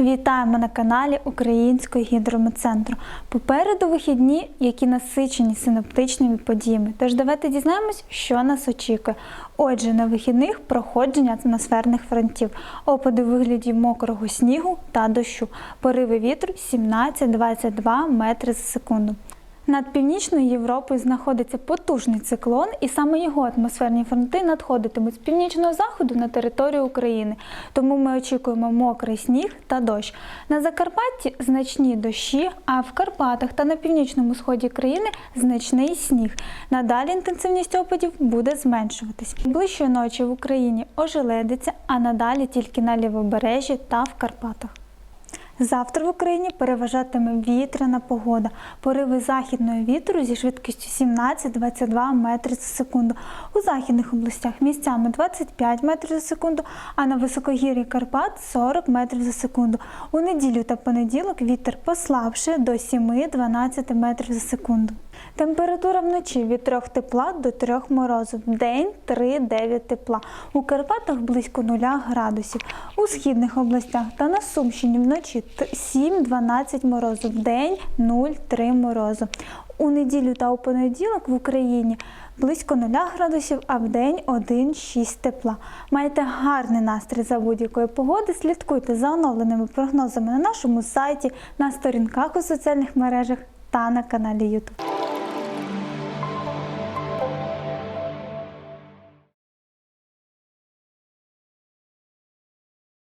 Вітаємо на каналі Українського гідрометцентру. Попереду вихідні, які насичені синоптичними подіями. Тож давайте дізнаємось, що нас очікує. Отже, на вихідних проходження атмосферних фронтів, опади у вигляді мокрого снігу та дощу, пориви вітру 17-22 метри за секунду. Над північною Європою знаходиться потужний циклон, і саме його атмосферні фронти надходитимуть з північного заходу на територію України. Тому ми очікуємо мокрий сніг та дощ. На Закарпатті значні дощі, а в Карпатах та на північному сході країни значний сніг. Надалі інтенсивність опадів буде зменшуватись. Ближчої ночі в Україні ожеледиться, а надалі тільки на лівобережжі та в Карпатах. Завтра в Україні переважатиме вітряна погода. Пориви західного вітру зі швидкістю 17-22 метри за секунду. У західних областях місцями 25 метрів за секунду, а на високогір'ї Карпат 40 метрів за секунду. У неділю та понеділок вітер послабшає до 7-12 метрів за секунду. Температура вночі від 3 тепла до 3 морозу. В день 3-9 тепла. У Карпатах близько 0 градусів. У східних областях та на Сумщині вночі 7-12 морозу. В день 0-3 морозу. У неділю та у понеділок в Україні близько 0 градусів, а в день 1-6 тепла. Майте гарний настрій за будь-якої погоди. Слідкуйте за оновленими прогнозами на нашому сайті, на сторінках у соціальних мережах та на каналі YouTube.